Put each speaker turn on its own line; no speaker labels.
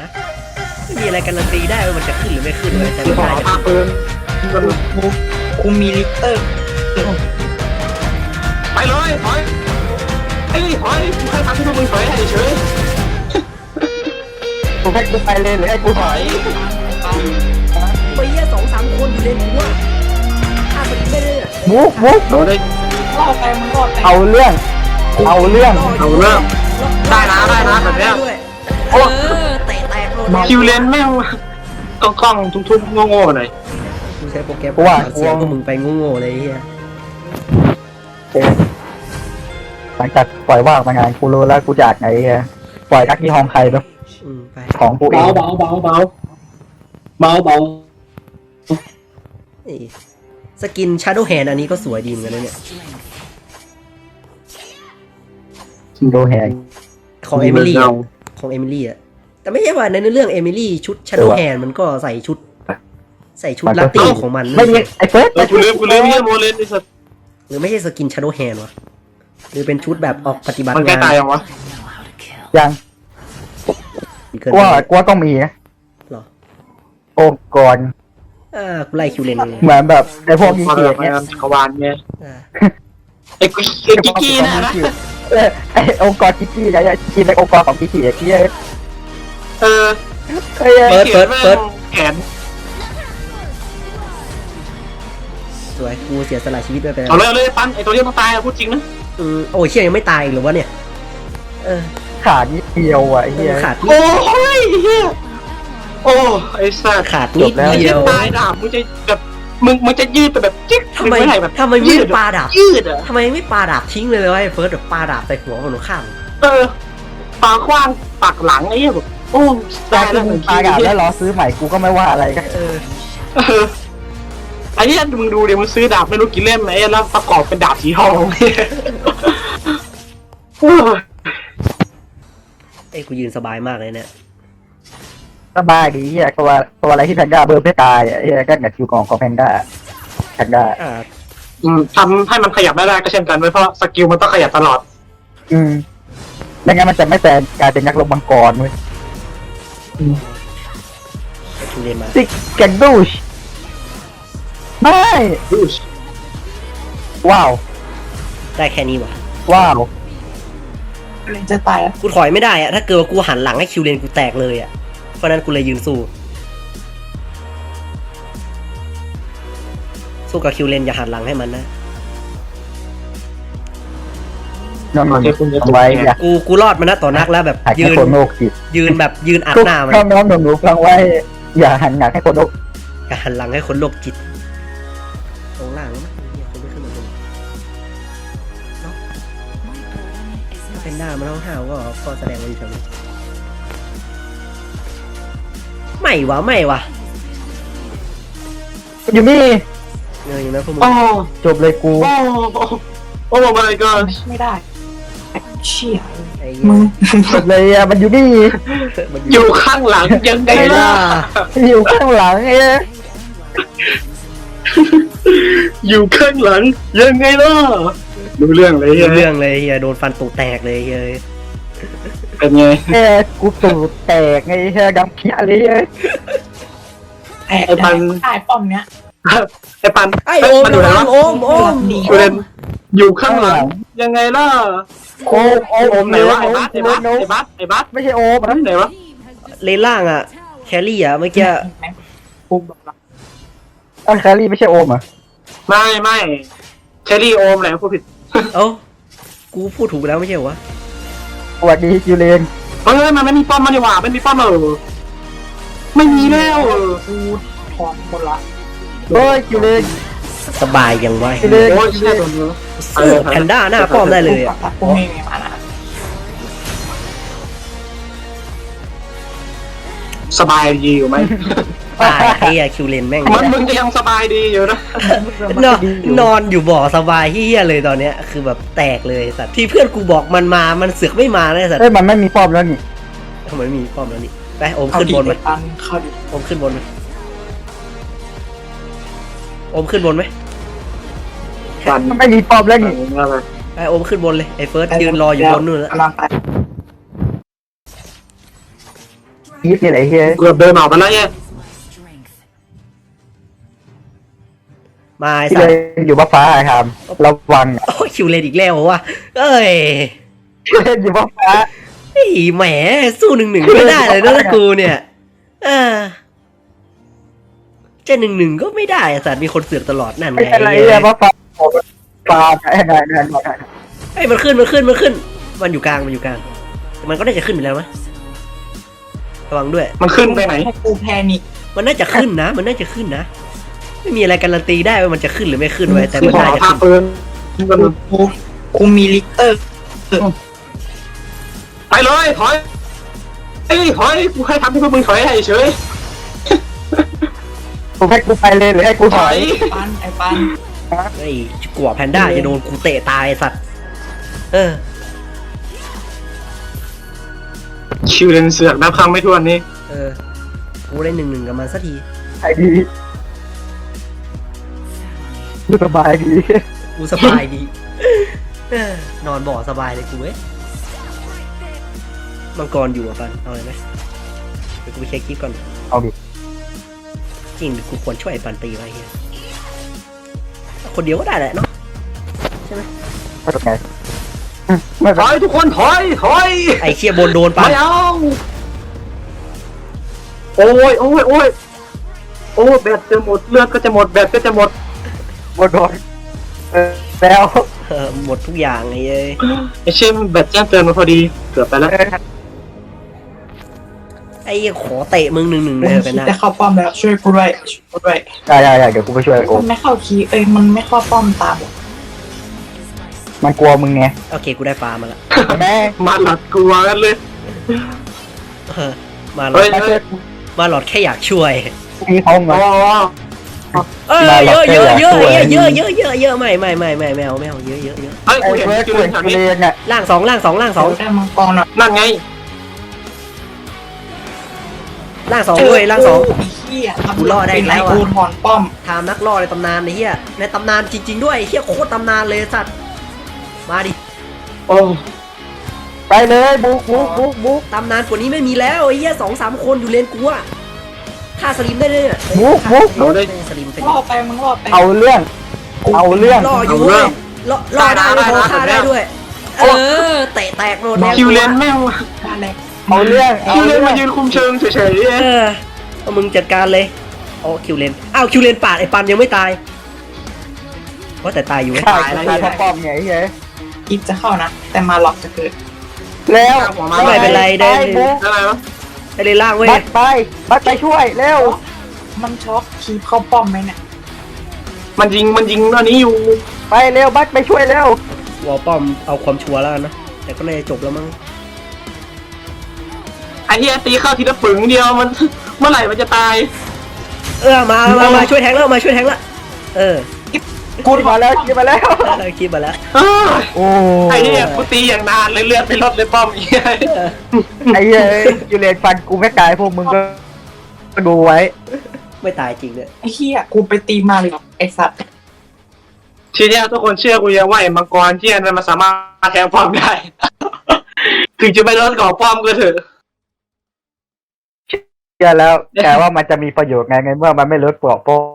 นะ ไม่มีอะไรการันตีได้ว่ามันจะขึ้นหรือไม่ขึ้นเลยแต่
คือ
ไม่
ขอ
ได้จะ
พา
ขึ้น
ปืนมันคุมมีลิเตอร์ ไปเลยถอยไอ้ยถอยกูแค่ทำให้พวกมึงถอยให้เฉย
กูให้กูไปเลยหรือให้กูถอย
ไปเยี่ยสองสามคนอยู่เลนกูว่าฆ่ามันไม่ได้อะ
มุกมุก
เราได้
รอดไปมึงรอดไป
เอาเรื่อง เอาเรื่อง
เอาเรื่อง ได้นะได้นะแบบเนี้ย
ด้วยเออ
คิวเลนแม่งกล้องกล้องๆทุ่มๆโง่ๆหน่อย
กูใช้โปรแกรม
กูว่า
เสียงพวกมึงไปโง่ๆเลยไอ้เฮีย
หลังจากปล่อยว่างมางานกูรู้แล้วกูจากไหนอะปล่อยทักที่ห้องใครแล้ว
อืมไป
ของกูเอ
เบางเบาเบาเบาเบาเบา
นี่สกิน Shadow Hand อันนี้ก็สวยดีเหมือนกันนะเนี่ย
โดแหง
ของเอมิลี่อะของเอมิลี่อะ แต่ไม่ใช่ว่าในเรื่องเอมิลี่ชุด Shadow
เออว่ะ
Hand มันก็ใส่ชุด ใส่ชุด
มันก็
ลัตตี้ของมัน
ไม่มีไอ้เฟิร์ส
เออกูลืมกูลืมไม่ใช่โมเลนไอ้สัส
หรือไม่ใช่สกิน Shadow Hand วะหรือเป็นชุดแบบออกปฏิบัติ
มันใกล้
งาน
ตายยังวะ
ยัง
เกิน
กูว่ากูว่าต้องมีนะ
หรอ
องค์กร
อ่ากูไล่คิวเลนเลย
เหมือนแบบไอ้พวกยิง
มา
เกี
เรื่
ย
อ
ร์
ง
เนี่ย
จักรวาลเนี่ย
อ่า
ไอ้กิ๊กไอ้กิ๊กกี้น่ะนะ
เออไอ้องค์กรกิกกี้ไงทีมในองค์กรของกิกกี้ไอ้เกี้ย
เออ
เอ้ย
เปิดเปิดเปิด
แขน
สวยกูเสียสละชีวิตไปไป
เอาเลยเอาเลยปันไอ้ตัวนี้ต้องตายอะพูดจริงนะ
อืมโอ้ยเชี่ยยังไม่ตายอีกเหรือวะเนี่ย เออ
ขาดนิดเดียวอะไอ้เหี้ย
ขาดนิ
โอ้
ด
ยเฮียโอ้ไอ้สัส
ขาดนิด
จบแล้ว
เดียว
ตายดาบมึงจะแบบมึงมึงจะยืดไปแบบจิ๊ก
ทำไม
งด้แบบ
ทำไมไม่
ยืด
ปาดาบ
ยืดอะ
ทำไมไม่ปาดาบทิ้งเลยเลยวะไอ้เฟิร์สแบบปาดาบใส่หัวมันหนูข้าม
เออปาขว้างปักหลังไอ้เหี้ยแบบ โอ้
แต่
ได้
ที่
แล้ว
มึงปากาศแล้วรอซื้อใหม่กูก็ไม่ว่าอะไรกัน
เออ
เออไอ้เหี้ยมึงดูเดี๋ยวมึงซื้อดาบไม่รู้กี่เล่มไอ้เหี้ยแล้วประกอบเป็นดาบสีทองโอ้ย
ไอ้กูยืนสบายมากเลยเนี่ย
สบายดีเหี้ยตัวตัวอะไรที่แพนด้าเบิร์ไม่ตายอะไอ้เหี้ยก็กับคิวกองของแพนด้าแพนด้า
อ่า
อืมทำให้มันขยับไม่ได้ก็เช่นกันเว้ยเพราะสกิลมันต้องขยับตลอด
อืมไม่งั้นมันจะไม่แปลงกลายเป็นนักลงมังกรเว้ย
ไอ้คิวเลนมา
ซิกแกนดูชไม่
ดูช
ว้าว
ได้แค่นี้วะ
ว้าว
เลยจะตายแล้ว
กูถอยไม่ได้อะถ้าเกิดว่ากูหันหลังให้คิวเลนกูแตกเลยอะเพราะฉะนั้นกูเลยยืนสู้สู้กับคิวเลนอย่าหันหลังให้มันนะ
นอนเอาไว้อยาก
กูกูรอดมานะต่อนักแล้วแบบ
หัก
ยื
ให้
น
คนโลกจิต
ยืนแบบยืนอัด
ทุก
หน้ามัน
น้องๆหนูๆฟังไว้ อย่าหันหนักให้คนโลก
อย่าหันหลังให้คนโรคจิตตรงล่างนะเหี้ยคนไม่ขึ้นมาบนเนาะถ้าเป็นหน้ามันห้าวๆก็ก็แสดงว่าอยู่แถวนี้ไม่วะไม่วะ
อยู่นี่
เงยอยู่นะพวกมึง
โอ้
จบเลยกู
โอ้ โอ้ my god
ไม่ได้เชี่ย
ไอ้
มึ
เหี้
ง
ย
จบเลยอะมันอยู่นี่
มัน
อยู่ข้างหลังยังไง
ไอ้
ล่ะ
ล่ะ
อยู่ข้างหลังไอ้
อยู่ข้างหลังยังไงล่ะดูเรื่องเลย
เรื่
เฮ้ย
องเลยเฮียโดนฟันตูแตกเลยเฮีย
เป็นไง
แค่กูตูดแตกไงแค่ดำเพี้ยเลย
แอบได้ได้ป้อมเนี้ย
ไอ้ปัน
ไอ้โอม
มันอยู่ไหน
ระวั
วะ
งโอมโอม
ดี
กูเล่น อยู่ข้างหลัง ยังไงล่ะ
โอ้โอ้
ไอ้โอมไหนวะไอ้
โอ้
บัสไอ้บัสไอ้บัสไอ้บัส
ไม่ใช่โอม
นั่
นะ
นไหนวะ
เลนล่างอะแครี่อะเมื่อกี้
แม่งปุ๊บแบบว่า
อ้าวแครี่ไม่ใช่โอมอะ
ไม่ไม่เชอรี่โอมแหละพูดผิด
เอ้ากูพูดถูกแล้วไม่ใช่เหรอวะ
สวัสดีคิวเลน
เฮ้ยมันไม่มีป้อมมาดีกว่าไม่มีป้อมเออไม่มีแล้วเออ
กูถอนหมดละ
โอ้ยคิวเลน
สบายยังไว
คิวเลน
โอ้ยแค่ตัวนี้
สู้แพนด้าหน้าป้อมได้เลยอะ
ตัดกูไม่มีมานะ
สบายดีอยู่ไหม
ตายไอ้เหี้ยคิวเลนแม่ง
มันมึงก็ยังสบายดีอยู่นะ
นอนนอนอยู่บ่อสบายเฮียเลยตอนเนี้ย คือแบบแตกเลยสัตว์ที่เพื่อนกูบอกมันมา มันเสือกไม่มาเลยสัตว์
เอ้ยมันไม่มีป้อมแล้วนี่
ทำไมไม่มีป้อมแล้วนี่ไปโอม
เข้า
ขึ้น
ดี
บน
ไป
ไหม
ปันเข้าดี
โอมขึ้นบนไหมโอมขึ้นบนไหม
ปัน
มันไม่มีป้อมแล้วนี่
อะไร
ไปโอมขึ้นบนเลยไอ้เฟิร์สยืนรออยู่บนนู่นแล้ว
กำลังไป
ยีบนี่แหละไอ้เฮีย
เกือบเดินออกไปแล้วเนี่ย
มาไอ้
ที่
สั
เล
ต
ย
ว์
อยู่บ้าฟ้าอะครับระวัง
โอ้ยคิวเลนอีกแล้ววะเอ้ย
เล่นอยู่บ้าฟ้า
ไอ้แหมสู้หนึ่งหนึ่งไม่ได้เลยนะกูเนี่ยเออ จะหนึ่งหนึ่งก็ไม่ได้อะสัตว์มีคนเสือกตลอดนั่น
ไม่
ไง
เป็นไร
ไอ้
เฮี
เหี้
ย
ย
บ้าฟ้าฟ้าไอ้นายนายนาย
ไอ้ยมันขึ้นมันขึ้นมันขึ้น มันอยู่กลางมันอยู่กลางแต่มันก็น่าจะขึ้นไปแล้วมั้ยระวังด้วย
มันขึ้นไปไหน
ให้กูแพนิค
มันน่าจะขึ้นนะ มันน่าจะขึ้นนะ ไม่มีอะไรการันตีได้ว่ามันจะขึ้นหรือไม่ขึ้นไว้ยแต่
คือ
มัน
ขอ
น่าจะ
พา
ขึ้น
ปืน
กูกูมีลิกเตอร์
ไปเลยถอยเอ้ยถอยกูให้ทำให้พวกมึงถอยให้เฉย
กูให้กูไปเลยหรือให้กูถ
ถ
อ
อยย
ไอ้ปันไอ้ปัน
ไอ้กลัวแพนด้าจะโดนกูเตะตายไอ้สัตว์ เออ
คิวเลนเสือกนับครั้งไม่ถ้วนนี่
เออ กูได้หนึ่งหนึ่งกับมันสักที
ไอ้ดีดูสบายดี
กูสบายดี เออนอนบ่อสบายเลยกูเว้ย มังกรอยู่อะปัน เอาเลยไหมเดี๋ยวกูไปเช็คคลิปก่อน
เอาดิ
จริงกูควรช่วยไอ้ปันตีไว้เฮียคนเดียวก็ได้แหละเนาะ
ไม่เป็นไงไม่
ถ
เป็น
อยทุกคนถอยถอย
ไอ้เชียบนโดนปัน
ไม่เอาโอ้ยโอ้ยโอ้ยโอ้ยแบตจะหมดเลือดก็จะหมดแบตก็จะหมด
บนโดนเออแล้ว
เออหมดทุกอย่างไอ้เอ้ย
ไอเช่นแบตแจ้งเตือนมาพอดีเกือบไปแล้ว
เออ
ไอ้เหี้ยขอเตะมึงหนึ่งหนึ่ง
กู
เลยไป
คิด
นะ
จะเข้าป้อมแล้วช่วยกูด้วยช่วยกูด้วย
ได้ได้ได้เดี๋ยวกูไปช่วยโอ้
มันไม่เข้าคีย์เอ้ยมันไม่เข้าป้อมตามบอก
มันกลัวมึงไง
โอเคกูได้ฟ้ามาละ
แม่
มาหลัดกลัวกันเลย
เออมาหลอ
เฮ้
ด
ย
ไม่เชื่อ
มาหลอดแค่อยากช่วย
มีเขาไง
อ๋อ
เอ้ย
มา
เย
หลอ
อะ
ดแค่
เยอะ
อยาก
เยอะ
ช่วย
เยอะเยอะเยอะเยอะไม่ไม่ไม่ไม่ไม่เอาไม่เอาเยอะเยอะเยอะ
เฮ้ย
ไอ้
กูเห็น
เฟิร์ส
คิว
กู
เล
เห็
น
น
แถว
กู
นี้
เรียนอะ
ล่างสองล่างสองล่างสอง
เดี๋ยวได้มังกรหน่อย
นั่นไง
ล่างสองด้วยล่างสอง
ไอ้เหี้ยทำ
กูรอดได้แล้วอะ
กูถอนป้อม
ทามนักล่อในตำนานไอ้เหี้ยในตำนานจริง ๆ ด้วยไอ้เหี้ยโคตรตำนานเลยสัตว์มาดิ
โอ้
ไปเลยบุกบุกบุกบุก
ตำนานกว่านี้ไม่มีแล้วไอ้เหี้ยสองสามคนอยู่เลนกูอะฆ่าสลิมได้เลยเนี่ย
บุกบุก
เราได้
สลิมเป็น
รอไปมึงรอไป
เอาเรื่อง เอาเรื่อง
ล่ออยู่
เอาเรื่
เว้
อยง
ล่อล่อได้
ได้
ไม่พอ
ได้
ฆ่า
ได้
ได้ด้วย เออเตะแตกหมดแล้ว
คิวเลนแม่ง
มาเลย
เอาเรื่องเอา
คิวเลน
เรื่อง
มายืนคุมเชิงเฉย
เออเอามึงจัดการเลยโอ้คิวเลนอ้าวคิวเลนปาดไอ้ปันยังไม่ตายว่าแต่ตายอยู่เว้ย
ใช่ใช่พ่อป้อมไงไอ้เฮ้ย
อีฟจะเข้านะ แต่มาล็อกจะเกิด
แล้ว
ไม่เป็นไรได้
ปบุก
ๆอะไรวะ
ไปเลยล่างเว้ย
บัดไปบัดไปช่วยเร็ว
มันช็อกคีบเข้าป้อมไหมเนี่ย
มันยิงมันยิงตอนนี้อยู่
ไปเร็วบัดไปช่วยเร็ว
วอลป้อมเอาความชัวร์แล้วกันนะแต่ก็น่าจะจบแล้วมั้ง
ไอ้เหี้ยตีเข้าทีละปึงเดียวมัน เมื่อไหร่มันจะตาย
เออมามามาช่วยแทงแล้วมาช่วยแทงละเออ
กู
มาแล้วกินมาแล้ว
เออคิดมาแล้ว
เอ้ย
โอ้
ไอ้เหี้ยกูตีอย่างนานเลยเลือดไม่ลดเลยป้อมไอ้เหี้ย
เออ
ไอ้เฮ้ยยูเรียนฟันกูไม่ตายพวกมึงก็ดูไว้
ไม่ตายจริงเลย
ไอ้เหี้ยกูไปตีมาเลยไอ้สัตว์
ทีเนี้ยทุกคนเชื่อกูยังว่าไอ้มังกรที่มันสามารถแทงป้อมได้ ถึงจะไม่ลดก่อป้อมก็เถอะ
เชื่อแล้วแต่ว่ามันจะมีประโยชน์ไงไงเมื่อมันไม่ลดปลอกป้